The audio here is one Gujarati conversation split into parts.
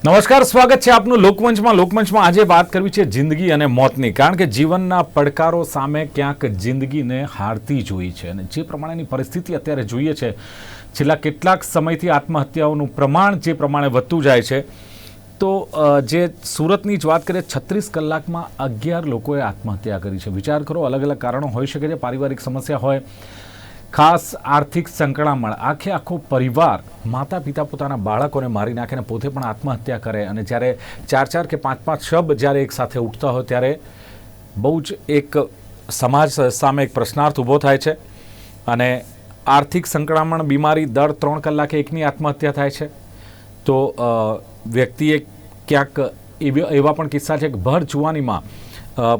નમસ્કાર, સ્વાગત છે આપનું લોકમંચમાં. લોકમંચમાં આજે વાત કરવી છે જિંદગી અને મોતની, કારણ કે જીવનના પડકારો સામે ક્યાંક જિંદગીને હારતી જોઈ છે અને જે પ્રમાણેની પરિસ્થિતિ અત્યારે જોઈએ છે, છેલ્લા કેટલાક સમયથી આત્મહત્યાઓનું પ્રમાણ જે પ્રમાણે વધતું જાય છે, તો જે સુરતની જ વાત કરીએ, છત્રીસ કલાકમાં અગિયાર લોકોએ આત્મહત્યા કરી છે. વિચાર કરો અલગ અલગ કારણો હોઈ શકે છે, પારિવારિક સમસ્યા હોય ખાસ આર્થિક સંકળામણ આખે આખો પરિવાર માતા પિતા પોતાના બાળકોને મારી નાખીને પોતે પણ આત્મહત્યા કરે અને જ્યારે ચાર ચાર કે પાંચ પાંચ શબ જ્યારે એક સાથે ઉઠતા હોય ત્યારે બહુ જ એક સમાજ સામે એક પ્રશ્નાર્થ ઊભો થાય છે અને આર્થિક સંકળામણ બીમારી દર ત્રણ કલાકે એકની આત્મહત્યા થાય છે. તો વ્યક્તિએ ક્યાંક એવી પણ કિસ્સા છે કે ભર જુવાનીમાં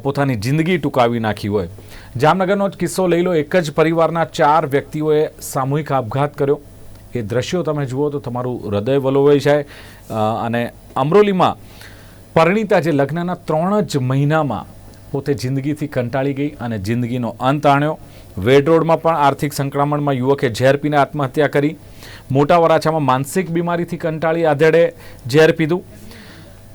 પોતાની જિંદગી ટૂંકાવી નાખી હોય. જામનગરનો જ કિસ્સો લઈ લો. એક જ પરિવારના ચાર વ્યક્તિઓએ સામૂહિક આપઘાત કર્યો. એ દ્રશ્યો તમે જુઓ તો તમારું હૃદય વલોવાઈ જાય. અને અમરોલીમાં પરણિતા જે લગ્નના ત્રણ જ મહિનામાં પોતે જિંદગીથી કંટાળી ગઈ અને જિંદગીનો અંત આણ્યો. વેડ રોડમાં પણ આર્થિક સંક્રમણમાં યુવકે ઝેર પીને આત્મહત્યા કરી. મોટા વરાછામાં માનસિક બીમારીથી કંટાળી આધેડે ઝેર પીધું.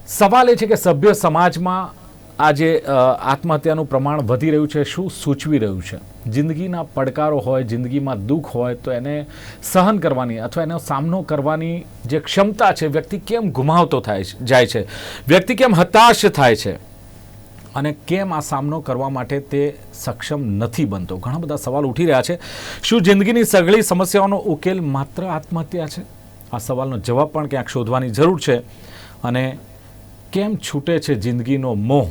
સવાલ એ છે કે સભ્ય સમાજમાં આજે જે આત્મહત્યાનું પ્રમાણ વધી રહ્યું છે. શું સૂચવી રહ્યું છે? જિંદગીના પડકારો હોય, જિંદગીમાં દુઃખ હોય, તો એને સહન કરવાની અથવા એનો સામનો કરવાની જે ક્ષમતા છે, વ્યક્તિ કેમ ગુમાવતો થાય જાય છે? વ્યક્તિ કેમ હતાશ થાય છે? અને કેમ આ સામનો કરવા માટે તે સક્ષમ નથી બનતો? ઘણા બધા સવાલ ઉઠી રહ્યા છે. શું જિંદગીની સઘળી સમસ્યાઓનો ઉકેલ માત્ર આત્મહત્યા છે? આ સવાલનો જવાબ પણ ક્યાંક શોધવાની જરૂર છે. અને કેમ છૂટે છે જિંદગીનો મોહ?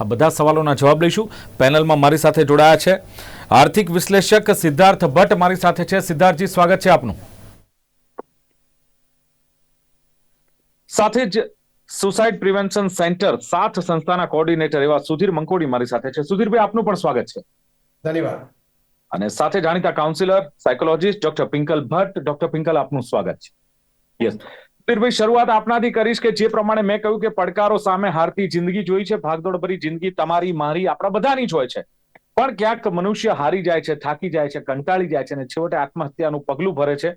આ બધા સવાલોના જવાબ લઈશું. પેનલમાં મારી સાથે જોડાયા છે આર્થિક વિશ્લેષક સિદ્ધાર્થ ભટ્ટ મારી સાથે છે. સિદ્ધાર્થજી સ્વાગત છે આપનું. સાથે જ સુસાઇડ પ્રિવેન્શન સેન્ટર સાથ સંસ્થાના કોઓર્ડિનેટર એવા સુધીર મંકોડી મારી સાથે છે. સુધીરભાઈ આપનું પણ સ્વાગત છે. ધન્યવાદ. અને સાથે જાણીતા counsellor psychologist doctor Pinkal Bhatt. Doctor Pinkal આપનું સ્વાગત છે. યસ સુધીરભાઈ શરૂઆત આપનાથી કરીશ કે જે પ્રમાણે મેં કહ્યું કે પડકારો સામે હારતી જિંદગી જોઈ છે ભાગદોડ ભરી જિંદગી તમારી, મારી, આપણા બધાની જ હોય છે. પણ ક્યાંક મનુષ્ય હારી જાય છે, થાકી જાય છે, કંટાળી જાય છે અને છેવટે આત્મહત્યાનું પગલું ભરે છે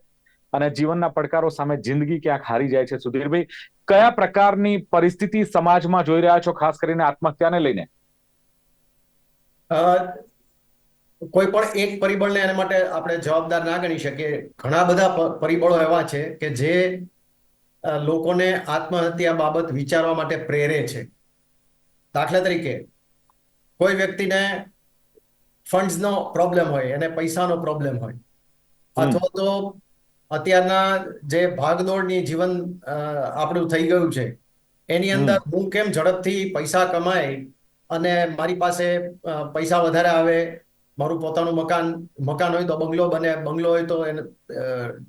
અને જીવનના પડકારો સામે જિંદગી ક્યાંક હારી જાય છે. સુધીરભાઈ કયા પ્રકારની પરિસ્થિતિ સમાજમાં જોઈ રહ્યા છો, ખાસ કરીને આત્મહત્યાને લઈને? કોઈ પણ એક પરિબળને એના માટે આપણે જવાબદાર ના ગણી શકીએ. ઘણા બધા પરિબળો એવા છે કે જે લોકોને આત્મહત્યા બાબત વિચારવા માટે પ્રેરે છે. દાખલા તરીકે કોઈ વ્યક્તિને ફંડ્સનો પ્રોબ્લેમ હોય અને પૈસાનો પ્રોબ્લેમ હોય અથવા તો અત્યારના જે ભાગદોડની જીવન આપણું થઈ ગયું છે એની અંદર હું કેમ ઝડપથી પૈસા કમાય અને મારી પાસે પૈસા વધારે આવે મારું પોતાનું મકાન મકાન હોય તો બંગલો બને બંગલો હોય તો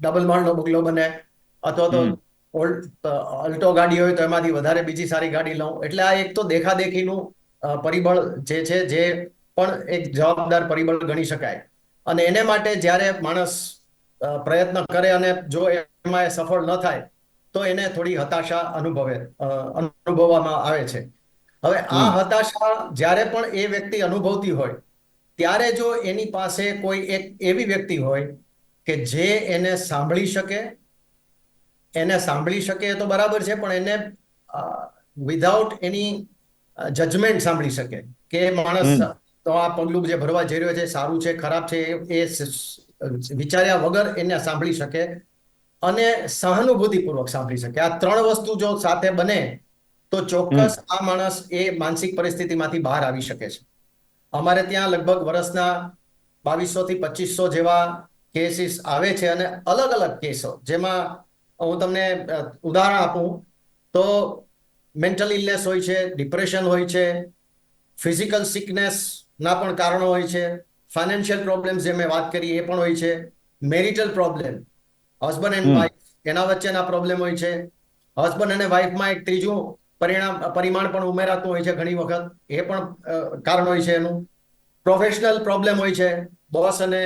ડબલ માળનો બંગલો બને અથવા તો અલ્ટો ગાડી હોય તો એમાંથી વધારે બીજી સારી ગાડી લઉં. એટલે આ એક તો દેખાદેખીનું પરિબળ જે છે જે પણ એક જવાબદાર પરિબળ ગણી શકાય. અને એને માટે જ્યારે માણસ પ્રયત્ન કરે અને જો એમાં એ સફળ ન થાય તો એને થોડી હતાશા અનુભવે અનુભવવામાં આવે છે. હવે આ હતાશા જ્યારે પણ એ વ્યક્તિ અનુભવતી હોય ત્યારે જો એની પાસે કોઈ એક એવી વ્યક્તિ હોય કે જે એને સાંભળી શકે એને સાંભળી શકે તો બરાબર છે પણ એને વિધાઉટ એની જજમેન્ટ સાંભળી શકે કે માણસ. તો આ પગલું જે ભરવા જઈ રહ્યો છે સારું છે ખરાબ છે એ- વિચાર્યા વગર એને સાંભળી શકે અને સહાનુભૂતિપૂર્વક સાંભળી શકે. આ ત્રણ વસ્તુ જો સાથે બને તો ચોક્કસ આ માણસ એ માનસિક પરિસ્થિતિમાંથી બહાર આવી શકે છે. અમારે ત્યાં લગભગ વર્ષના બાવીસો થી પચીસો જેવા કેસીસ આવે છે અને અલગ અલગ કેસો જેમાં હું તમને ઉદાહરણ આપું. તો મેન્ટલ ઇલનેસ હોય છે ડિપ્રેશન હોય છે ફિઝિકલ સિકનેસ ના પણ કારણો હોય છે ફાઇનાન્શિયલ પ્રોબ્લેમ્સ જે મેં વાત કરી એ પણ હોય છે marital problem husband and. Wife એના વચ્ચેના પ્રોબ્લેમ હોય છે હસબન્ડ અને વાઇફમાં એક ત્રીજું પરિણામ પરિમાણ પણ ઉમેરાતું હોય છે ઘણી વખત એ પણ કારણ હોય છે એનું. પ્રોફેશનલ પ્રોબ્લેમ હોય છે બોસ અને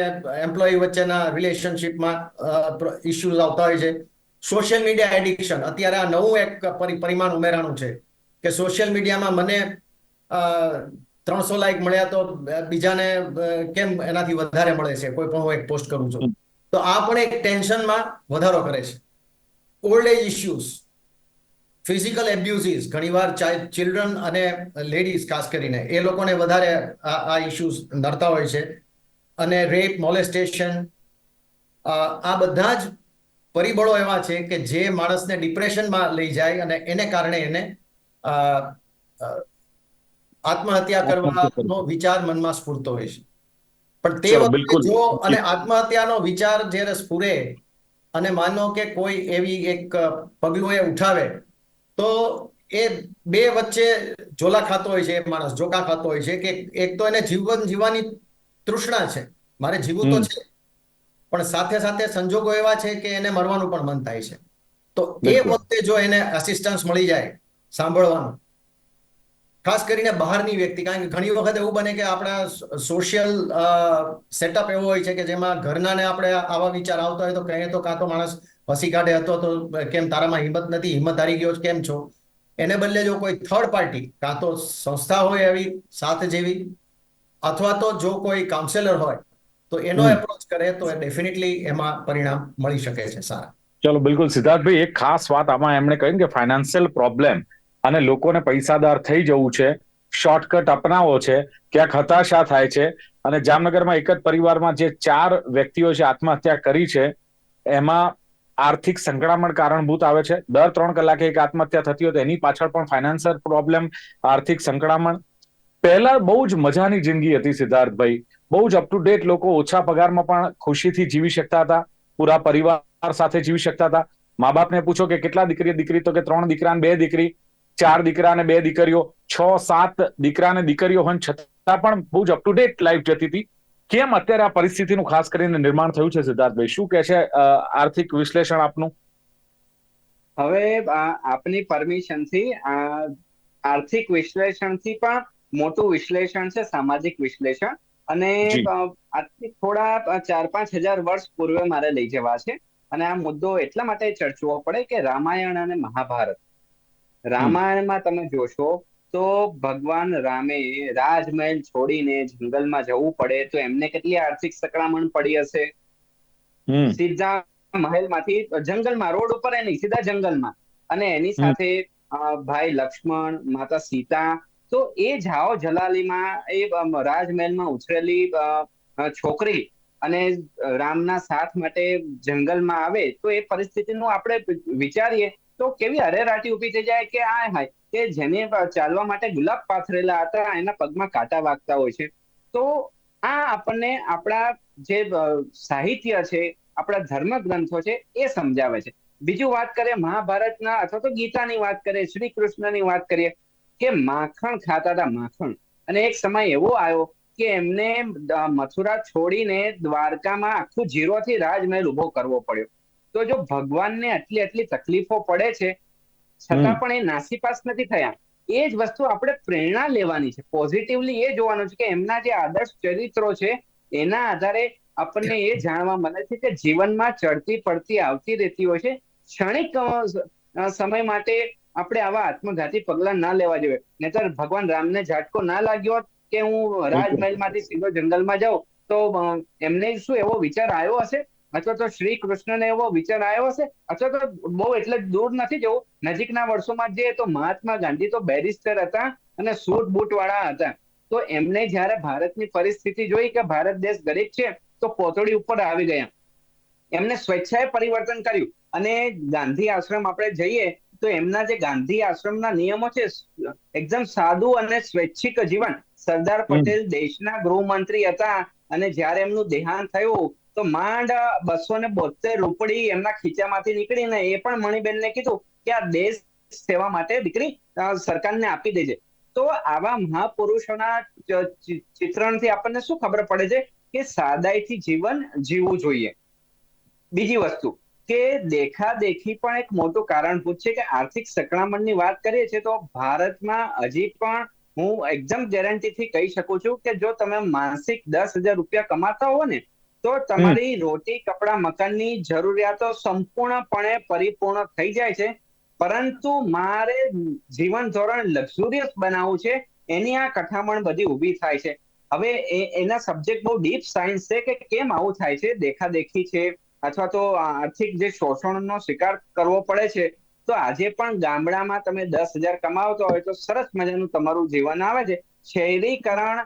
એમ્પ્લોયી વચ્ચેના રિલેશનશિપમાં ઇશ્યુઝ આવતા હોય છે. Social media addiction. અત્યારે આ નવું એક પરી- પરિમાણ ઉમેરાનું છે કે સોશિયલ મીડિયામાં મને ત્રણસો લાઈક મળ્યા તો બીજાને કેમ એનાથી વધારે મળે છે? કોઈ પણ હું એક પોસ્ટ કરું છું. તો આ પણ એક ટેન્શનમાં વધારો કરે છે. Old age issues physical abuses ઘણીવાર ચિલ્ડ્રન અને લેડીઝ ખાસ કરીને એ લોકોને વધારે આ ઇશ્યુઝ નડતા હોય છે. અને રેપ મોલેસ્ટેશન આ બધા જ પરિબળો એવા છે કે જે માણસને ડિપ્રેશનમાં લઈ જાય અને એને કારણે એને આત્મહત્યા કરવાનો વિચાર મનમાં સ્ફૂરતો હોય છે. પણ તે વખતે જો અને આત્મહત્યાનો વિચાર જ્યારે સ્ફુરે અને માનો કે કોઈ એવી એક પગલું એ ઉઠાવે તો એ બે વચ્ચે ઝોલા ખાતો હોય છે એ માણસ જોકા ખાતો હોય છે કે એક તો એને જીવન જીવવાની તૃષ્ણા છે. મારે જીવવું તો છે. પણ સાથે સાથે સંજોગો એવા છે કે એને મરવાનું પણ મન થાય છે. તો એ વખતે જો એને અસિસ્ટન્સ મળી જાય સાંભળવાનું ખાસ કરીને બહારની વ્યક્તિ કારણ કે ઘણી વખત એવું બને કે આપણા સોશિયલ સેટઅપ એવો હોય છે કે જેમાં ઘરનાને આપણે આવા વિચાર આવતા હોય તો કહીએ તો કાં તો માણસ હસી કાઢે હતો તો કેમ તારામાં હિંમત નથી હિંમત હારી ગયો કેમ છો? એને બદલે જો કોઈ થર્ડ પાર્ટી કાં તો સંસ્થા હોય એવી સાથ જેવી અથવા તો જો કોઈ કાઉન્સેલર હોય તો એનો એપ્રોચ કરે તો ડેફિનેટલી એમાં પરિણામ મળી શકે છે સારા. ચલો બિલકુલ. સિદ્ધાર્થભાઈ એક ખાસ વાત આમાં એમણે કહ્યું કે ફાઇનાન્શિયલ પ્રોબ્લેમ અને લોકોને પૈસાદાર થઈ જવું છે શોર્ટકટ અપનાવો છે ક્યાંક હતાશા થાય છે અને જામનગરમાં એક જ પરિવારમાં જે ચાર વ્યક્તિઓ છે આત્મહત્યા કરી છે એમાં આર્થિક સંકળામણ કારણભૂત આવે છે. દર ત્રણ કલાકે એક આત્મહત્યા થતી હોય તો એની પાછળ પણ ફાઇનાન્શિયલ પ્રોબ્લેમ આર્થિક સંકળામણ. પહેલા બહુ જ મજાની જિંદગી હતી સિદ્ધાર્થભાઈ. બહુ જ અપ ટુ ડેટ લોકો ઓછા પગારમાં પણ ખુશીથી જીવી શકતા હતા, પૂરા પરિવાર સાથે જીવી શકતા હતા. મા બાપને પૂછો કે કેટલા દીકરી દીકરી, તો કે ત્રણ દીકરા બે દીકરી, ચાર દીકરા અને બે દીકરીઓ, છ, સાત દીકરા અને દીકરીઓ હોય છતાં પણ બહુ જ અપ ટુ ડેટ લાઈફ જતી હતી. કેમ અત્યારે આ પરિસ્થિતિનું ખાસ કરીને નિર્માણ થયું છે સિદ્ધાર્થભાઈ? શું કે છે આર્થિક વિશ્લેષણ આપનું? હવે આપની પરમિશનથી આર્થિક વિશ્લેષણથી પણ મોટું વિશ્લેષણ છે સામાજિક વિશ્લેષણ. અને આજથી થોડા ચાર પાંચ હજાર વર્ષ પૂર્વે મારે લઈ જવા છે. અને આ મુદ્દો એટલા માટે ચર્ચવો પડે કે રામાયણ અને મહાભારત. રામાયણમાં તમે જોશો તો ભગવાન રામે રાજમહેલ છોડીને જંગલમાં જવું પડે તો એમને કેટલી આર્થિક સકળામણ પડી હશે? સીધા સીધા મહેલમાંથી જંગલમાં રોડ ઉપર એ નહીં સીધા જંગલમાં. અને એની સાથે ભાઈ લક્ષ્મણ માતા સીતા તો એ જાઓ જલાલીમાં, એ રાજમહેલમાં ઉછરેલી છોકરી અને રામના સાથ માટે જંગલમાં આવે, તો એ પરિસ્થિતિનું આપણે વિચારીએ, તો કેવી અરેરાટી ઊભી થઈ જાય કે આ હાય, કે જેને ચાલવા માટે ગુલાબ પાથરેલા હતા, એના પગમાં કાંટા વાગતા હોય છે. તો આ આપણને આપણા જે સાહિત્ય છે, આપણા ધર્મ ગ્રંથો છે, એ સમજાવે છે. બીજું વાત કરીએ, મહાભારતના અથવા તો ગીતાની વાત કરીએ, શ્રી કૃષ્ણની વાત કરીએ કે માખણ ખાતા હતા માખણ. અને એક સમય એવો આવ્યો કે એમને મથુરા છોડીને દ્વારકામાં આખું જીરોથી રાજમહેલ ઊભો કરવો પડ્યો. તો જો ભગવાનને આટલી આટલી તકલીફો પડે છે છતાં પણ એ નાસીપાસ નથી થયા. એ જ વસ્તુ આપણે પ્રેરણા લેવાની છે. પોઝિટિવલી એ જોવાનું છે કે એમના જે આદર્શ ચરિત્રો છે એના આધારે આપણને એ જાણવા મળે છે કે જીવનમાં ચડતી પડતી આવતી રહેતી હોય છે. ક્ષણિક સમય માટે આપણે આવા આત્મઘાતી પગલા ના લેવા જોઈએ. નહીતર ભગવાન રામને ઝાટકો ના લાગ્યો કે હું રાજમહેલમાંથી સીધો જંગલમાં જાઉં, તો એમને શું એવો વિચાર આવ્યો હશે? અથવા તો શ્રી કૃષ્ણને એવો વિચાર આવ્યો હશે? અથવા તો બહુ એટલે દૂર નથી જવું? નજીકના વર્ષોમાં જઈએ તો મહાત્મા ગાંધી તો બેરિસ્ટર હતા અને સૂટ બૂટ વાળા હતા. તો એમને જ્યારે ભારતની પરિસ્થિતિ જોઈ કે ભારત દેશ ગરીબ છે, તો પોતળી ઉપર આવી ગયા. એમને સ્વેચ્છાએ પરિવર્તન કર્યું. અને ગાંધી આશ્રમ આપણે જઈએ તો એમના જે ગાંધી આશ્રમના નિયમો છે એકદમ સાદું અને સ્વૈચ્છિક જીવન. સરદાર પટેલ દેશના ગૃહમંત્રી હતા અને જ્યારે એમનું દેહાંત થયું તો માંડ બસો ને બોતેર રૂપડી એમના ખીચામાંથી નીકળીને એ પણ મણિબેનને કીધું કે આ દેશ સેવા માટે દીકરી સરકારને આપી દેજે. તો આવા મહાપુરુષોના ચિત્રણથી આપણને શું ખબર પડે છે? કે સાદાઈથી જીવન જીવવું જોઈએ. બીજી વસ્તુ કે દેખા દેખી પણ એક મોટું કારણભૂત છે કે આર્થિક સંકળામણની વાત કરીએ છીએ તો ભારતમાં હજી પણ હું એકદમ ગેરંટીથી કહી શકું છું કે જો તમે માસિક દસ હજાર રૂપિયા કમાતા હો ને તો તમારી રોટી કપડા મકાનની જરૂરિયાતો સંપૂર્ણપણે પરિપૂર્ણ થઈ જાય છે. પરંતુ મારે જીવન ધોરણ લક્ઝુરિયસ બનાવવું છે એની આ કઠામણ બધી ઊભી થાય છે. હવે એ- એના સબ્જેક્ટ બહુ ડીપ સાયન્સ છે કે કેમ આવું થાય છે? દેખાદેખી છે અથવા તો આર્થિક જે શોષણનો શિકાર કરવો પડે છે, તો આજે પણ ગામડામાં તમે દસ હજાર કમાવતો હોય તો સરસ મજાનું તમારું જીવન આવે છે. શહેરીકરણ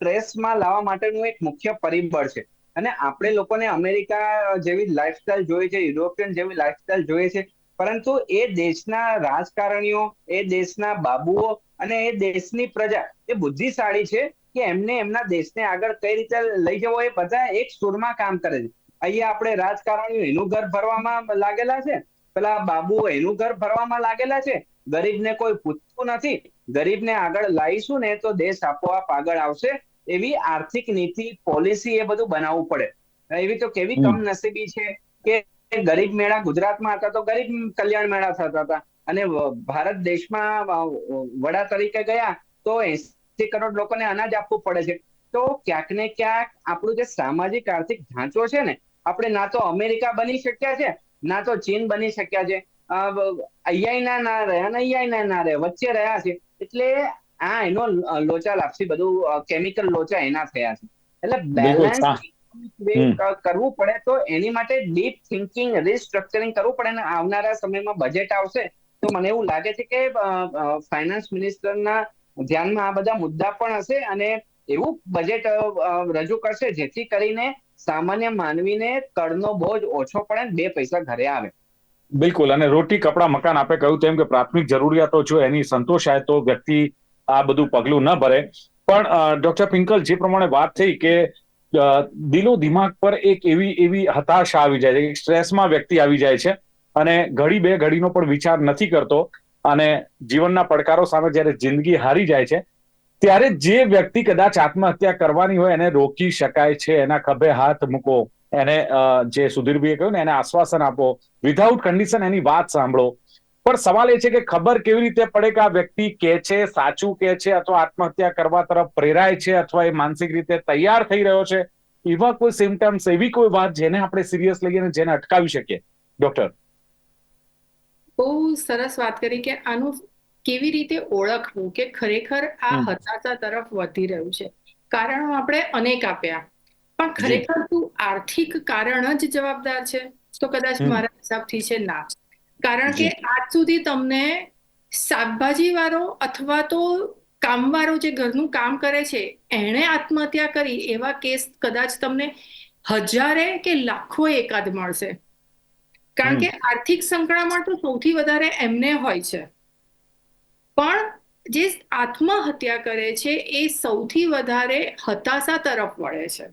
પ્રેસમાં લાવવા માટેનું એક મુખ્ય પરિબળ છે. અને આપણે લોકોને અમેરિકા જેવી લાઈફસ્ટાઈલ જોઈએ છે, યુરોપિયન જેવી લાઈફસ્ટાઈલ જોઈએ છે, પરંતુ એ દેશના રાજકારણીઓ, એ દેશના બાબુઓ અને એ દેશની પ્રજા એ બુદ્ધિશાળી છે કે એમને એમના દેશને આગળ કઈ રીતે લઈ જવો એ બધા એક સુરમાં કામ કરે છે. અહીંયા આપણે રાજકારણીઓ એનું ઘર ભરવામાં લાગેલા છે. પેલા બાબુ એનું ઘર ભરવામાં લાગેલા છે. ગરીબને કોઈ પૂછતું નથી. ગરીબને આગળ લાવીશું ને તો દેશ આપોઆપ આગળ આવશે એવી આર્થિક નીતિ પોલિસી એ બધું બનાવવું પડે. એવી તો કેવી કમનસીબી છે કે ગરીબ મેળા ગુજરાતમાં હતા તો ગરીબ કલ્યાણ મેળા થતા હતા. અને ભારત દેશમાં વડા તરીકે ગયા તો એસી કરોડ લોકોને અનાજ આપવું પડે છે. તો ક્યાંક ને ક્યાંક આપણું જે સામાજિક આર્થિક ઢાંચો છે ને આપણે ના તો અમેરિકા બની શક્યા છે ના તો ચીન બની શક્યા છે. અ, બ- ના રહ્યા અને અહીંયાય ના રહ્યા વચ્ચે રહ્યા છે. એટલે આ એનો લોચા લાપસી બધું કેમિકલ લોચા એના થયા છે. એટલે બેલેન્સ કરવું પડે તો એની માટે ડીપ થિંકિંગ રિસ્ટ્રક્ચરિંગ કરવું પડે અને આવનારા સમયમાં બજેટ આવશે. તો મને એવું લાગે છે કે ફાઇનાન્સ મિનિસ્ટરના ધ્યાનમાં આ બધા મુદ્દા પણ હશે અને એવું બજેટ રજૂ કરશે જેથી કરીને સામાન્ય માનવીને કરનો બોજ ઓછો પડે બે પૈસા ઘરે આવે. બિલકુલ, અને રોટી, કપડા, મકાન આપે કહ્યું તેમ કે પ્રાથમિક જરૂરિયાતો જો એની સંતોષાય તો વ્યક્તિ આ બધું પગલું ન ભરે. પણ ડોક્ટર પિંકલ જે પ્રમાણે વાત થઈ કે દિલો દિમાગ પર એક એવી એવી હતાશા આવી જાય છે સ્ટ્રેસમાં વ્યક્તિ આવી જાય છે અને ઘડી બે ઘડીનો પણ વિચાર નથી કરતો અને જીવનના પડકારો સામે જ્યારે જિંદગી હારી જાય છે ત્યારે જે વ્યક્તિ કદાચ આત્મહત્યા કરવાની હોય એને રોકી શકાય છે, એના ખભે હાથ મૂકો, એને જે સુધીરભાઈએ કહ્યું ને એને આશ્વાસન આપો વિધાઉટ કન્ડિશન એની વાત સાંભળો. પણ સવાલ એ છે કે ખબર કેવી રીતે પડે કે આ વ્યક્તિ કે છે, સાચું કે છે, અથવા આત્મહત્યા કરવા તરફ પ્રેરાય છે, અથવા એ માનસિક રીતે તૈયાર થઈ રહ્યો છે? એવા કોઈ સિમ્ટમ્સ એવી કોઈ વાત જેને આપણે સિરિયસ લઈએ અને જેને અટકાવી શકીએ? ડોક્ટર બહુ સરસ વાત કરી કે આનું કેવી રીતે ઓળખવું કે ખરેખર આ હતાશા તરફ વધી રહ્યું છે? કારણો આપણે અનેક આપ્યા. પણ ખરેખર શું આર્થિક કારણ જ જવાબદાર છે? તો કદાચ મારા હિસાબથી છે ના. કારણ કે આજ સુધી તમને શાકભાજી વાળો અથવા તો કામવાળો જે ઘરનું કામ કરે છે એણે આત્મહત્યા કરી એવા કેસ કદાચ તમને હજારે કે લાખો એકાદ મળશે. કારણ કે આર્થિક સંકળામણ તો સૌથી વધારે એમને હોય છે. પણ જે આત્મહત્યા કરે છે, એ સૌથી વધારે હતાશા તરફ વળે છે.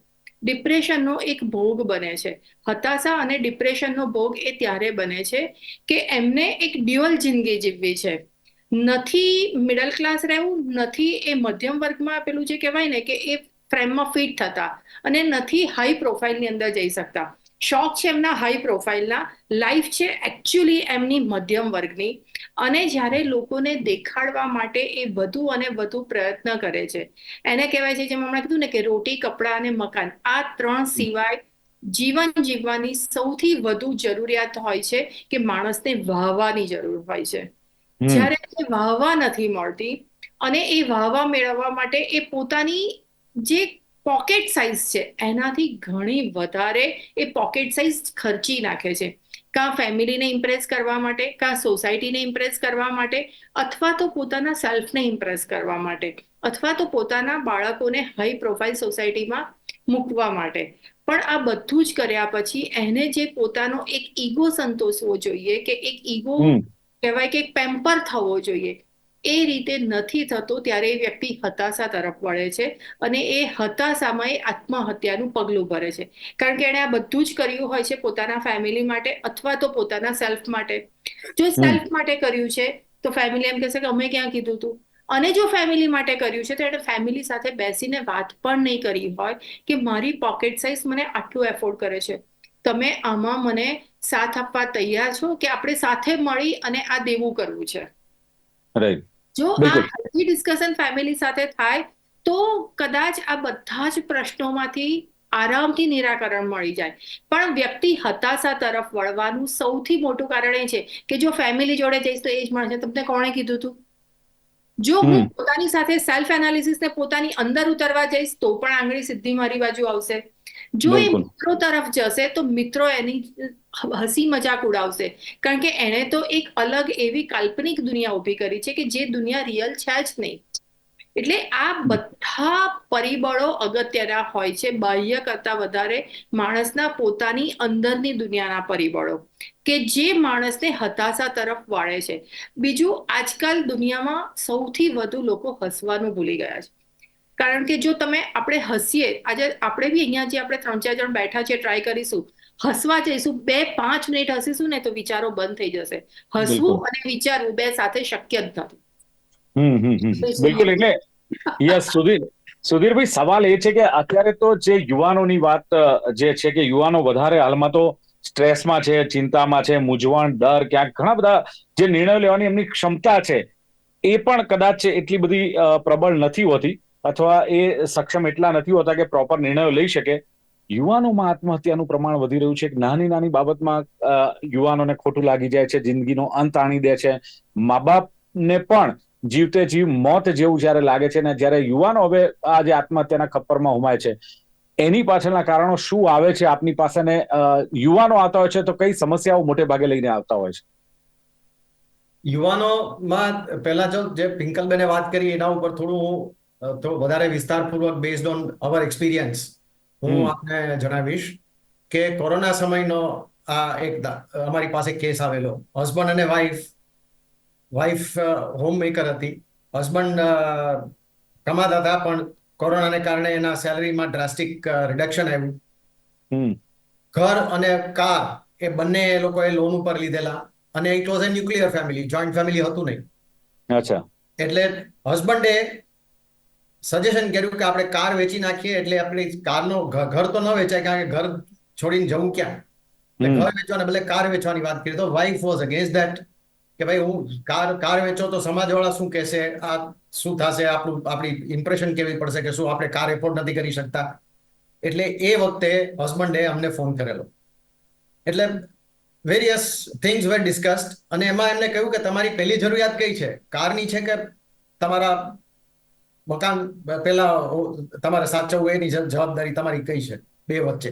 ડિપ્રેશનનો એક ભોગ બને છે. હતાશા અને ડિપ્રેશનનો ભોગ એ ત્યારે બને છે કે એમને એક ડ્યુઅલ જિંદગી જીવવી છે. નથી મિડલ ક્લાસ રહેવું, નથી એ મધ્યમ વર્ગમાં પેલું જે કહેવાય ને કે એ ફ્રેમમાં ફિટ થતા અને નથી હાઈ પ્રોફાઇલની અંદર જઈ શકતા. શોખ છે એમના હાઈ પ્રોફાઇલના લાઈફ છે એકચ્યુઅલી એમની મધ્યમ વર્ગની. અને જ્યારે લોકોને દેખાડવા માટે એ વધુ અને વધુ પ્રયત્ન કરે છે. એને કહેવાય છે જેમ હમણાં કીધું ને કે રોટી કપડાં અને મકાન આ ત્રણ સિવાય જીવન જીવવાની સૌથી વધુ જરૂરિયાત હોય છે કે માણસને વાહવાની જરૂર હોય છે. જ્યારે એ વાહવા નથી મળતી અને એ વાહવા મેળવવા માટે એ પોતાની જે પોકેટ સાઇઝ છે. એનાથી ઘણી વધારે એ પોકેટ સાઇઝ ખર્ચી નાખે છે. કાં ફેમિલીને ઇમ્પ્રેસ કરવા માટે કાં સોસાયટીને ઇમ્પ્રેસ કરવા માટે અથવા તો પોતાના સેલ્ફને ઇમ્પ્રેસ કરવા માટે અથવા તો પોતાના બાળકોને હાઈ પ્રોફાઇલ સોસાયટીમાં મૂકવા માટે. પણ આ બધું જ કર્યા પછી એને જે પોતાનો એક ઈગો સંતોષવો જોઈએ કે એક ઈગો કહેવાય કે પેમ્પર થવો જોઈએ. એ રીતે નથી થતો ત્યારે એ વ્યક્તિ હતાશા તરફ વળે છે અને એ હતાશામાં એ આત્મહત્યાનું પગલું ભરે છે. કારણ કે એણે આ બધું જ કર્યું હોય છે પોતાના ફેમિલી માટે અથવા તો પોતાના સેલ્ફ માટે. જો સેલ્ફ માટે કર્યું છે તો ફેમિલી એમ કહેશે કે અમે ક્યાં કીધું તું? અને જો ફેમિલી માટે કર્યું છે તો એણે ફેમિલી સાથે બેસીને વાત પણ નહીં કરી હોય કે મારી પોકેટ સાઇઝ મને આટલું એફોર્ડ કરે છે. તમે આમાં મને સાથ આપવા તૈયાર છો કે આપણે સાથે મળી અને આ દેવું કરવું છે? રાઈટ જો આ. હેલ્ધી ડિસ્કશન ફેમિલી સાથે થાય તો કદાચ આ બધા જ પ્રશ્નોમાંથી આરામથી નિરાકરણ મળી જાય. પણ વ્યક્તિ હતાશા તરફ વળવાનું સૌથી મોટું કારણ એ છે કે જો ફેમિલી જોડે જઈશ તો એ જ મળશે તમને કોણે કીધું તું? જો હું પોતાની સાથે સેલ્ફ એનાલિસિસ ને પોતાની અંદર ઉતરવા જઈશ તો પણ આંગળી સીધી મારી બાજુ આવશે. જો એ મિત્રો તરફ જશે તો મિત્રો એની હસી મજાક ઉડાવશે. કારણ કે એણે તો એક અલગ એવી કાલ્પનિક દુનિયા ઊભી કરી છે કે જે દુનિયા રિયલ છે જ નહીં. એટલે આ બધા પરિબળો અગત્યના હોય છે બાહ્ય કરતા વધારે માણસના પોતાની અંદરની દુનિયાના પરિબળો કે જે માણસને હતાશા તરફ વાળે છે. બીજું આજકાલ દુનિયામાં સૌથી વધુ લોકો હસવાનું ભૂલી ગયા છે. કારણ કે જો તમે આપણે હસીએ આજે આપણે બી અહીંયા જે આપણે ત્રણ ચાર જણ બેઠા છે ટ્રાય કરીશું હસવા જઈશું બે પાંચ મિનિટ હસીશું ને તો વિચારો બંધ થઈ જશે. હસવું અને વિચારવું બે સાથે શક્ય જ નથી. બિલકુલ એટલે યસ સુધીર સુધીરભાઈ સવાલ એ છે કે અત્યારે તો જે યુવાનોની વાત જે છે કે યુવાનો વધારે હાલમાં તો સ્ટ્રેસમાં છે ચિંતામાં છે મૂંઝવણ ડર ક્યાંક ઘણા બધા જે નિર્ણયો લેવાની એમની ક્ષમતા છે એ પણ કદાચ એટલી બધી પ્રબળ નથી હોતી. અથવા એ સક્ષમ એટલા નથી હોતા કે પ્રોપર નિર્ણયો લઈ શકે. યુવાનોમાં આત્મહત્યાનું પ્રમાણ વધી રહ્યું છે. નાની નાની બાબતમાં યુવાનોને ખોટું લાગી જાય છે, જિંદગીનો અંત આણી દે છે. મા બાપને પણ જીવતે જીવ મોત જેવું જયારે લાગે છે ને જયારે યુવાનો હવે આ જે આત્મહત્યાના ખપ્પરમાં હુમાય છે. એની પાછળના કારણો શું આવે છે આપની પાસે ને યુવાનો આવતા હોય છે તો કઈ સમસ્યાઓ મોટે ભાગે લઈને આવતા હોય છે? યુવાનોમાં પહેલા જો જે પિંકલબેને વાત કરી એના ઉપર થોડું હું થોડું વધારે વિસ્તારપૂર્વક બેઝડ ઓન અવર એક્સપિરિયન્સ હું. આપને જણાવીશ કે કોરોના સમયનો આ એક અમારી પાસે કેસ આવેલો. હસબન્ડ અને વાઈફ વાઈફ હોમ મેકર હતી. હસબન્ડ કમાતા હતા પણ કોરોનાને કારણે એના સેલરીમાં ડ્રાસ્ટિક રિડક્શન આવ્યું. ઘર અને કાર એ બંને એ લોકોએ લોન ઉપર લીધેલા અને it was a nuclear family joint family હતું નહીં. અચ્છા. એટલે હસબન્ડે સજેશન કર્યું કે આપણે કાર વેચી નાખીએ એટલે આપણી કારનો ઘર તો ન વેચાય કારણ કે ઘર છોડીને જવું ક્યાં. ઘર વેચવાને બદલે કાર વેચવાની વાત કરી તો વાઇફ વોઝ અગેન્સ્ટ ધેટ કે ભાઈ હું કાર કાર વેચો તો સમાજવાળા શું કહેશે? આ શું થશે? આપણું આપણી ઇમ્પ્રેશન કેવી પડશે કે શું આપણે કાર એફોર્ડ નથી કરી શકતા? એટલે એ વખતે હસબન્ડે અમને ફોન કરેલો. એટલે વેરિયસ થિંગ્સ વેર ડિસ્કસ્ડ અને એમાં એમને કહ્યું કે તમારી પહેલી જરૂરિયાત કઈ છે? કારની છે કે તમારા મકાન પેલા તમારે સાચવવું એની જવાબદારી તમારી કઈ છે? બે વચ્ચે.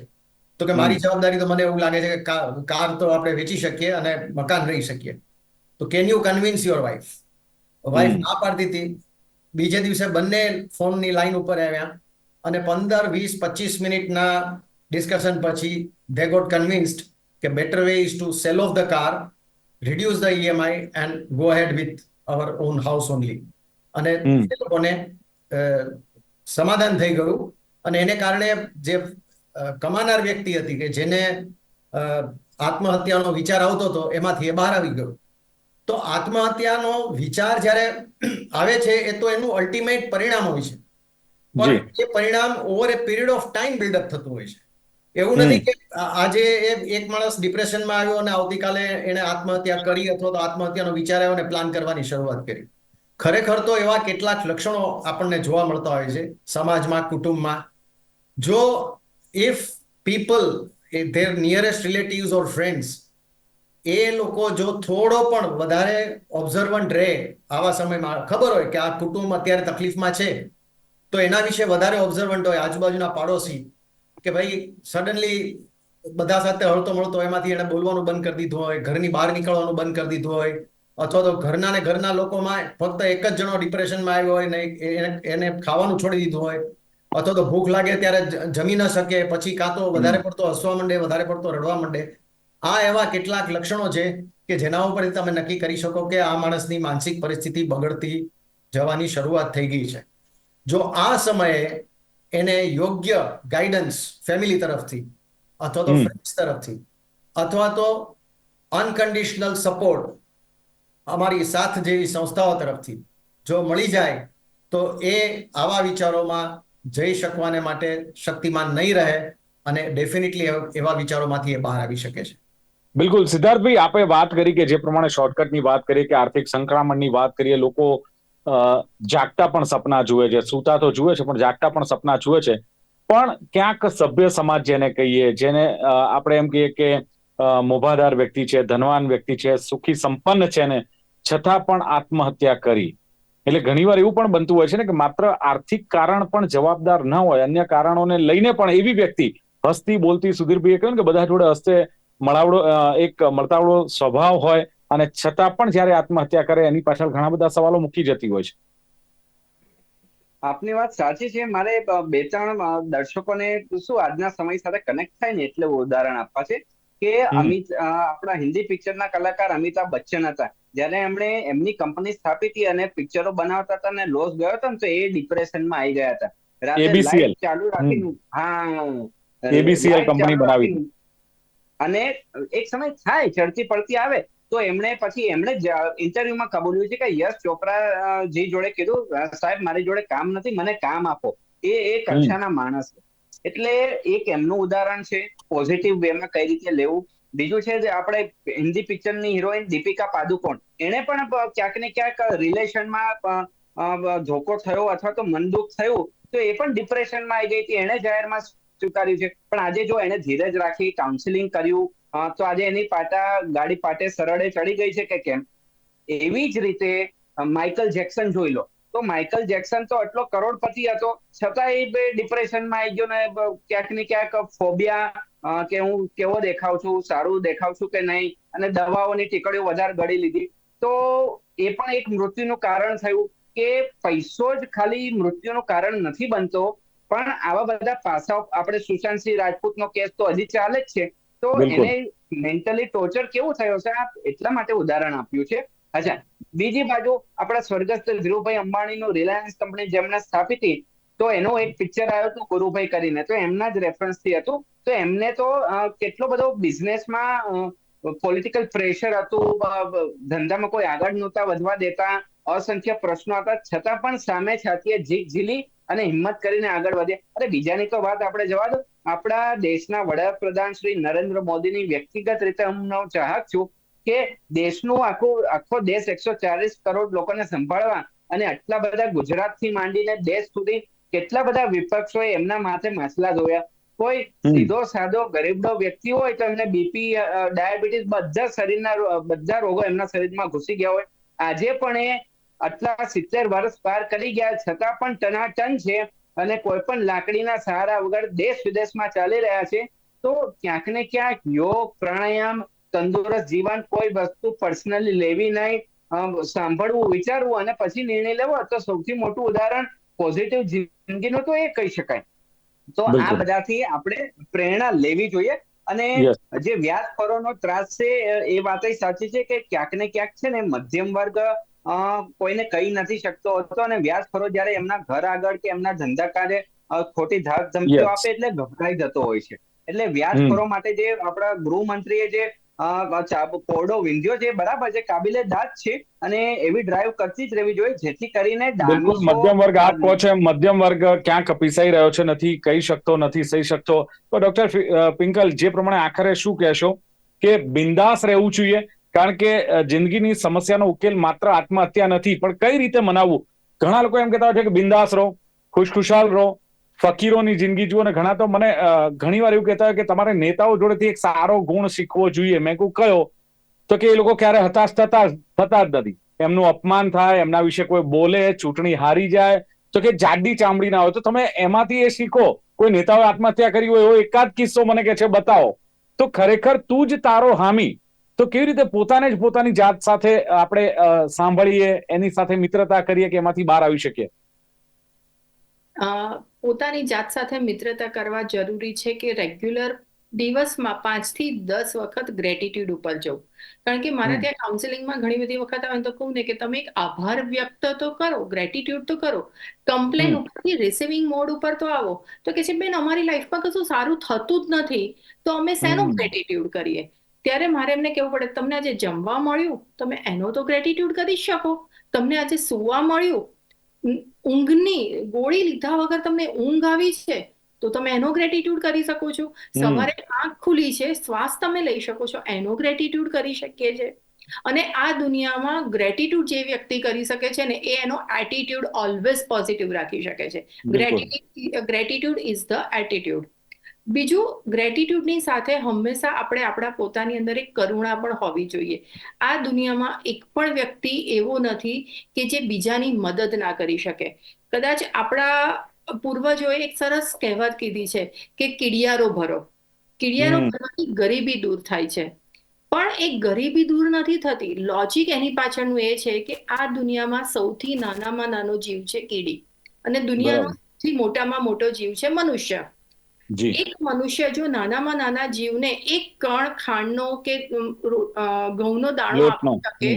તો કે મારી જવાબદારી તો મને એવું લાગે છે કે કાર તો આપણે વેચી શકીએ અને મકાન રહી શકીએ. તો can you convince your wife wife ના પાડતી હતી. બીજે દિવસે બંને ફોનની લાઈન ઉપર આવ્યા અને પંદર વીસ પચીસ મિનિટના ડિસ્કશન પછી ધે ગોટ કન્વિન્સ્ડ કે better way is to sell off the car reduce the EMI and go head with our own house only અને લોકોને સમાધાન થઈ ગયું અને એને કારણે જે કમાનાર વ્યક્તિ હતી કે જેને આત્મહત્યાનો વિચાર આવતો હતો એમાંથી એ બહાર આવી ગયો. તો આત્મહત્યાનો વિચાર જ્યારે આવે છે એ તો એનું અલ્ટિમેટ પરિણામ હોય છે. પણ એ પરિણામ over a period of time build up થતું હોય છે. એવું નથી કે આજે એક માણસ ડિપ્રેશનમાં આવ્યો અને આવતીકાલે એને આત્મહત્યા કરી અથવા તો આત્મહત્યાનો વિચાર આવ્યો અને પ્લાન કરવાની શરૂઆત કરી. ખરેખર તો એવા કેટલાક લક્ષણો આપણને જોવા મળતા હોય છે, સમાજમાં, કુટુંબમાં. જો if people there nearest relatives or friends એ લોકો જો થોડો પણ વધારે ઓબ્ઝર્વન્ટ રહે આવા સમયમાં, ખબર હોય કે આ કુટુંબ અત્યારે તકલીફમાં છે, તો એના વિશે વધારે ઓબ્ઝર્વન્ટ હોય આજુબાજુના પાડોશી, કે ભાઈ સડનલી બધા સાથે હળતો મળતો એમાંથી એને બોલવાનું બંધ કરી દીધું હોય, ઘરની બહાર નીકળવાનું બંધ કરી દીધું હોય અથવા તો ઘરના ને ઘરના લોકોમાં ફક્ત એક જ જણો ડિપ્રેશનમાં આવ્યો હોય ને એને ખાવાનું છોડી દીધું હોય અથવા તો ભૂખ લાગે ત્યારે જમી ન શકે પછી કાં તો વધારે પડતો હસવા માંડે વધારે પડતો રડવા માંડે. આ એવા કેટલાક લક્ષણો છે કે જેના ઉપર તમે નક્કી કરી શકો કે આ માણસની માનસિક પરિસ્થિતિ બગડતી જવાની શરૂઆત થઈ ગઈ છે. જો આ સમયે એને યોગ્ય ગાઈડન્સ ફેમિલી તરફથી અથવા તો. ફ્રેન્ડ્સ તરફથી અથવા તો અનકન્ડિશનલ સપોર્ટ અમારી સાથ જેવી સંસ્થાઓ તરફથી. જો મળી જાય, તો એ આવા વિચારોમાં જઈ શકવાને માટે શક્તિમાન નહીં રહે અને ડેફિનેટલી એવા વિચારોમાંથી એ બહાર આવી શકે છે. બિલકુલ. સિદ્ધાર્થભાઈ, આપે વાત કરી કે જે પ્રમાણે શોર્ટકટની વાત કરીએ કે આર્થિક સંક્રમણની વાત કરીએ, લોકો જાગતા પણ સપના જુએ છે. સૂતા તો જુએ છે, પણ જાગતા પણ સપના જુએ છે. પણ ક્યાંક સભ્ય સમાજ જેને કહીએ, જેને આપણે એમ કહીએ કે મોભાદાર વ્યક્તિ છે, ધનવાન વ્યક્તિ છે, સુખી સંપન્ન છે ને છતાં પણ આત્મહત્યા કરી. એટલે ઘણીવાર એવું પણ બનતું હોય છે ને કે માત્ર આર્થિક કારણ પણ જવાબદાર ન હોય અન્ય કારણોને લઈને પણ એવી વ્યક્તિ હસતી બોલતી સુધીરભાઈએ કહ્યું કે બધા જોડે હસ્તે મળાવડો એક મળતાવડો સ્વભાવ હોય અને છતાં પણ જ્યારે આત્મહત્યા કરે એની પાછળ ઘણા બધા સવાલો મૂકી જતી હોય છે. આપની વાત સાચી છે. મારે બે ત્રણ દર્શકોને શું આજના સમય સાથે કનેક્ટ થાય ને એટલે ઉદાહરણ આપવા છે કે અમિત આપણા હિન્દી પિક્ચરના કલાકાર અમિતાભ બચ્ચન હતા. જ્યારે એમણે એમની કંપની સ્થાપી હતી અને પિક્ચરો બનાવતા હતા અને લોસ ગયો હતો ને તો એ ડિપ્રેશનમાં આવી ગયા હતા. રાતે ચાલુ રાખીને હા. એબીસીએલ કંપની બનાવી અને એક સમય થાય ચડતી પડતી આવે તો એમણે પછી એમણે ઇન્ટરવ્યુમાં કબૂલ્યું છે કે યશ ચોપરા જી જોડે કીધું સાહેબ મારી જોડે કામ નથી મને કામ આપો. એ એ કક્ષાના માણસ એટલે એક એમનું ઉદાહરણ છે પોઝિટિવ વેમાં કઈ રીતે લેવું બીજું છે જે આપણે હિન્દી પિક્ચરની હિરોઈન દીપિકા પાદુકોણ. એણે પણ ક્યાંક ને ક્યાંક રિલેશનમાં ધોકો થયો અથવા તો મનદુખ થયું તો એ પણ ડિપ્રેશનમાં આવી ગઈ હતી. એણે જાહેરમાં સ્વીકાર્યું છે. પણ આજે જો એને ધીરજ રાખી કાઉન્સિલિંગ કર્યું તો આજે એની પાટા, ગાડી પાટે સરળે ચડી ગઈ છે કે કેમ? એવી જ રીતે માઇકલ જેક્સન જોઈ લો. તો માઇકલ જેક્સન તો એટલો કરોડપતિ હતો. છતાં એ ડિપ્રેશનમાં આવી ગયો ને ક્યાંક ને ક્યાંક ફોબિયા કે હું કેવો દેખાવ છું સારું દેખાવ છું કે નહીં અને દવાઓની ટીકડીઓ વધારે ગળી લીધી. તો એ પણ એક મૃત્યુનું કારણ થયું કે પૈસો જ ખાલી મૃત્યુનું કારણ નથી બનતો. પણ આવા બધા પાસાઓ આપણે સુશાંતસિંહ રાજપૂતનો કેસ તો હજી ચાલે જ છે. તો એને મેન્ટલી ટોર્ચર કેવું થયો છે? આ એટલા માટે ઉદાહરણ આપ્યું છે. અચ્છા બીજી બાજુ આપણા સ્વર્ગસ્થ ધીરુભાઈ અંબાણીનું રિલાયન્સ કંપની જેમણે સ્થાપિત હતી તો એનું એક પિક્ચર આવ્યો હતો ગુરુભાઈ કરીને. તો એમના જ રેફરન્સથી હતું. તો એમને તો કેટલો બધો બિઝનેસમાં પોલિટિકલ પ્રેશર હતું. ધંધામાં કોઈ આગળ નહોતા વધવા દેતા. અસંખ્ય પ્રશ્નો હતા. છતાં પણ સામે છાતીએ જીત ઝીલી અને હિંમત કરીને આગળ વધ્યા. અરે, બીજાની તો વાત આપણે જવા દો. આપણા દેશના વડાપ્રધાન શ્રી નરેન્દ્ર મોદીની વ્યક્તિગત રીતે હું ચાહક છું કે દેશનું આખું, આખો દેશ એકસો ચાલીસ કરોડ લોકોને સંભાળવા અને આટલા બધા ગુજરાતથી માંડીને દેશ સુધી કેટલા બધા વિપક્ષો એમના માથે માછલા ધોયા. કોઈ સીધો સાદો ગરીબડો વ્યક્તિ હોય તો એમને બીપી ડાયાબિટીસ બધા શરીરના બધા રોગો એમના શરીરમાં ઘૂસી ગયા હોય. આજે પણ એ આટલા સિત્તેર વર્ષ પાર કરી ગયા છતાં પણ ટનાટન છે અને કોઈ પણ લાકડીના સહારા વગર દેશ વિદેશમાં ચાલી રહ્યા છે તો ક્યાંક ને ક્યાંક યોગ પ્રાણાયામ તંદુરસ્ત જીવન કોઈ વસ્તુ પર્સનલી લેવી નહીં સાંભળવું વિચારવું અને પછી નિર્ણય લેવો તો સૌથી મોટું ઉદાહરણ પોઝિટિવ જિંદગીનો તો એ કહી શકાય. તો આ બધાથી આપણે પ્રેરણા લેવી જોઈએ અને જે વ્યાજ વ્યાજખોરોનો ત્રાસ છે એ વાત સાચી છે કે ક્યાંક ને ક્યાંક છે ને મધ્યમ વર્ગ કોઈને કહી નથી શકતો હતો અને વ્યાજખોરો જ્યારે એમના ઘર આગળ કે એમના ધંધા કાર્ય ખોટી ધાક ધમકીઓ આપે એટલે ગભરાઈ જતો હોય છે. એટલે વ્યાજખોરો માટે જે આપણા ગૃહમંત્રીએ જે અ, ચા- કોરડો વિંધ્યો છે બરાબર છે. કાબિલે દાદ છે અને એવી ડ્રાઈવ કરતી જ રહેવી જોઈએ જેથી કરીને બિલકુલ મધ્યમ વર્ગ આ કહો છે મધ્યમ વર્ગ ક્યાંક પીસાઈ રહ્યો છે નથી કહી શકતો નથી સહી શકતો. તો ડોક્ટર પિંકલ જે પ્રમાણે આખરે શું કહેશો? કે બિંદાસ રહેવું જોઈએ કારણ કે જિંદગીની સમસ્યાનો ઉકેલ માત્ર આત્મહત્યા નથી. પણ કઈ રીતે મનાવવું? ઘણા લોકો એમ કહેતા હોય છે કે બિંદાસ રહો ખુશખુશાલ રહો ફકીરોની જિંદગી જુઓ ને ઘણા તો મને ઘણી વાર એવું કહેતા હોય કે તમારે નેતાઓ જોડેથી એક સારો ગુણ શીખવો જોઈએ. મેં કહું, કયો? તો કે એ લોકો ક્યારે હતાશ થતા થતા જ નથી. એમનું અપમાન થાય, એમના વિશે કોઈ બોલે, ચૂંટણી હારી જાય, તો કે જાડી ચામડીના હોય. તો તમે એમાંથી એ શીખો. કોઈ નેતાઓએ આત્મહત્યા કરી હોય, એવો એકાદ કિસ્સો મને કે છે, બતાવો. તો ખરેખર તું જ તારો હામી. તો કેવી રીતે પોતાને જ પોતાની જાત સાથે આપણે સાંભળીએ, એની સાથે મિત્રતા કરીએ કે એમાંથી બહાર આવી શકીએ? પોતાની જાત સાથે મિત્રતા કરવા જરૂરી છે કે રેગ્યુલર દિવસમાં પાંચથી દસ વખત ગ્રેટિટ્યુડ ઉપર જવું. કારણ કે મારે ત્યાં કાઉન્સેલિંગમાં ઘણી બધી વખત આવે તો કહું ને કે તમે એક આભાર વ્યક્ત તો કરો ગ્રેટિટ્યુડ તો કરો કમ્પ્લેન ઉપરથી રિસીવિંગ મોડ ઉપર તો આવો. તો કે છે બેન અમારી લાઈફમાં કશું સારું થતું જ નથી. તો અમે શેનો ગ્રેટિટ્યુડ કરીએ? ત્યારે મારે એમને કહેવું પડે તમને આજે જમવા મળ્યું? તમે એનો તો ગ્રેટિટ્યુડ કરી શકો. તમને આજે સુવા મળ્યું? ઊંઘની ગોળી લીધા વગર તમને ઊંઘ આવી છે તો તમે એનો ગ્રેટિટ્યુડ કરી શકો છો. સવારે આંખ ખુલી છે શ્વાસ તમે લઈ શકો છો એનો ગ્રેટિટ્યુડ કરી શકીએ છે. અને આ દુનિયામાં ગ્રેટિટ્યુડ જે વ્યક્તિ કરી શકે છે ને એ એનો એટીટ્યુડ ઓલવેઝ પોઝિટિવ રાખી શકે છે. ગ્રેટિટ્યુડ ઇઝ ધ એટીટ્યુડ બીજું ગ્રેટિટ્યુડની સાથે હંમેશા આપણે આપણા પોતાની અંદર એક કરુણા પણ હોવી જોઈએ. આ દુનિયામાં એક પણ વ્યક્તિ એવો નથી કે જે બીજાની મદદ ના કરી શકે. કદાચ આપણા પૂર્વજોએ એક સરસ કહેવત કીધી છે કે કીડિયારો ભરો. કીડિયારો. ભરવાથી ગરીબી દૂર થાય છે. પણ એ ગરીબી દૂર નથી થતી. લોજિક એની પાછળનું એ છે કે આ દુનિયામાં સૌથી નાનામાં નાનો જીવ છે કીડી. અને દુનિયાનો સૌથી મોટામાં મોટો જીવ છે મનુષ્ય. એક મનુષ્ય જો નાનામાં નાના જીવને એક કણ ખાંડનો કે ઘઉંનો દાણો આપી શકે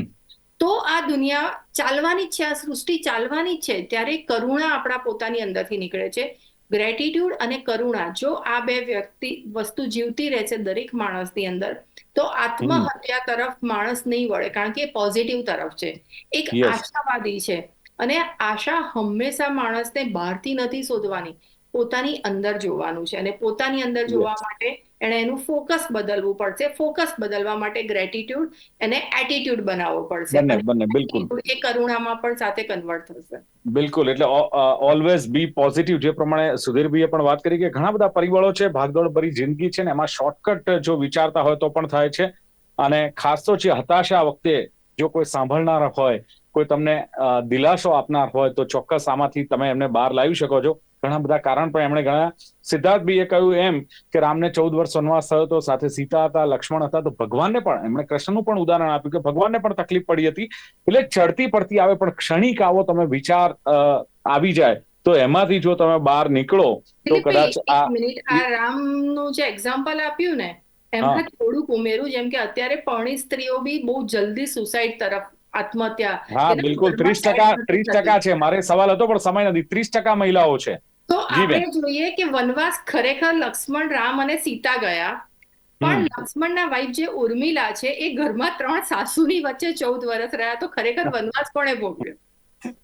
તો આ દુનિયા ચાલવાની છે આ સૃષ્ટિ ચાલવાની છે ત્યારે કરુણા આપણા પોતાની અંદરથી નીકળે છે. ગ્રેટિટ્યુડ અને કરુણા જો આ બે વ્યક્તિ વસ્તુ જીવતી રહે છે દરેક માણસની અંદર તો આત્મહત્યા તરફ માણસ નહીં વળે કારણ કે પોઝિટિવ તરફ છે. એક આશાવાદી છે. અને આશા હંમેશા માણસને બહારથી નથી શોધવાની. પોતાની અંદર જોવાનું છે અને પોતાની અંદર જોવા માટે એણે એનું ફોકસ બદલવું પડશે. ફોકસ બદલવા માટે ગ્રેટિટ્યુડ અને એટીટ્યુડ બનાવવો પડશે. બંને બંને બિલકુલ. એ કરુણામાં પણ સાથે કન્વર્ટ થશે. બિલકુલ એટલે ઓલવેઝ બી પોઝિટિવ જે પ્રમાણે સુધીરભાઈએ પણ વાત કરી કે ઘણા બધા પરિબળો છે ભાગદોડ ભરી જિંદગી છે ને એમાં શોર્ટકટ જો વિચારતા હોય તો પણ થાય છે. અને ખાસ તો છે હતાશા વખતે જો કોઈ સાંભળનાર હોય કોઈ તમને દિલાસો આપનાર હોય તો ચોક્કસ આમાંથી તમે એમને બહાર લાવી શકો છો. ઘણા બધા કારણ પણ એમણે ઘણા સિદ્ધાર્થભાઈએ કહ્યું એમ કે રામને ચૌદ વર્ષ વનવાસ થયો હતો સાથે સીતા હતા લક્ષ્મણ હતા તો ભગવાનને પણ એમણે કૃષ્ણનું પણ ઉદાહરણ આપ્યું કે ભગવાનને પણ તકલીફ પડી હતી. એટલે ચડતી પડતી આવે પણ ક્ષણિક આવો તમે વિચાર આવી જાય તો એમાંથી જો તમે બહાર નીકળો તો કદાચ આ રામનું જે એક્ઝામ્પલ આપ્યું ને એમાં થોડુંક ઉમેરું જેમ કે અત્યારે પરણી સ્ત્રીઓ બી બહુ જલ્દી સુસાઇડ તરફ આત્મહત્યા હા બિલકુલ ત્રીસ ટકા ત્રીસ ટકા છે. મારે સવાલ હતો પણ સમય નથી. ત્રીસ ટકા મહિલાઓ છે. આપણે જોઈએ કે વનવાસ ખરેખર લક્ષ્મણ રામ અને સીતા ગયા. પણ લક્ષ્મણના વાઈફ જે ઉર્મિલા છે એ ઘરમાં ત્રણ સાસુની વચ્ચે ચૌદ વર્ષ રહ્યા તો ખરેખર વનવાસ કોણે ભોગવ્યો?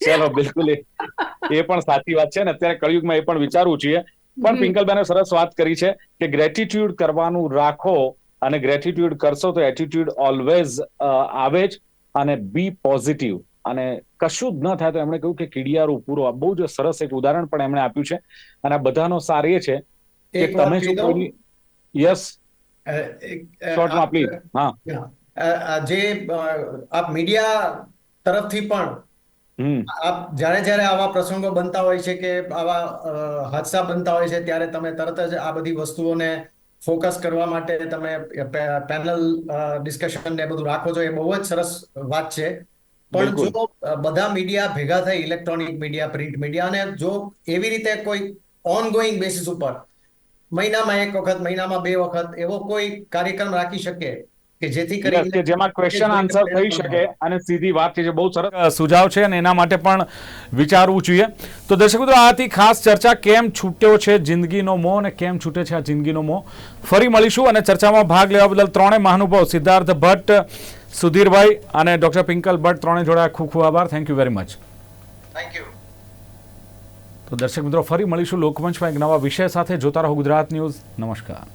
ચલો બિલકુલ. એ પણ સાચી વાત છે ને. અત્યારે કળિયુગમાં એ પણ વિચારવું છીએ પણ. પિંકલબેને સરસ વાત કરી છે કે ગ્રેટિટ્યુડ કરવાનું રાખો અને ગ્રેટિટ્યુડ કરશો તો એટીટ્યુડ ઓલવેઝ આવે જ અને બી પોઝિટિવ અને કશું જ ન થાય તો એમણે કહ્યું કે કીડિયારું પૂરો આ બહુ જ સરસ એક ઉદાહરણ પણ એમણે આપ્યું છે. અને આ બધાનો સાર એ છે કે તમે જો યસ. શોર્ટમાં પ્લીઝ. હા. જે આપ મીડિયા તરફથી પણ આપ જ્યારે જ્યારે આવા પ્રસંગો બનતા હોય છે કે આવા હાદસા બનતા હોય છે ત્યારે તમે તરત જ આ બધી વસ્તુઓને ફોકસ કરવા માટે તમે પેનલ ડિસ્કશન ને બધું રાખો છો. એ બહુ જ સરસ વાત છે. પણ જો બધા મીડિયા ભેગા થઈ ઇલેક્ટ્રોનિક મીડિયા પ્રિન્ટ મીડિયા અને જો એવી રીતે કોઈ ઓન ગોઈંગ બેસિસ ઉપર મહિનામાં એક વખત મહિનામાં બે વખત એવો કોઈ કાર્યક્રમ રાખી શકે કે જેથી કરીને જેમાં ક્વેશ્ચન આન્સર થઈ શકે અને સીધી વાત છે જે બહુ સરસ સુઝાવ છે અને એના માટે પણ વિચારવું જોઈએ. તો દર્શક મિત્રો આ હતી ખાસ ચર્ચા કેમ છૂટ્યો છે જિંદગીનો મોહ અને કેમ છૂટે છે આ જિંદગીનો મોહ? ફરી મળીશું અને ચર્ચામાં ભાગ લેવા બદલ ત્રણેય મહાનુભાવ સિદ્ધાર્થ ભટ્ટ સુધીરભાઈ અને ડોક્ટર પિંકલ ભટ્ટ ત્રણે જોડાયા ખૂબ ખૂબ આભાર. Thank you very much thank you તો દર્શક મિત્રો ફરી મળીશું લોકમંચમાં એક નવા વિષય સાથે. જોતા રહો ગુજરાત ન્યૂઝ. નમસ્કાર.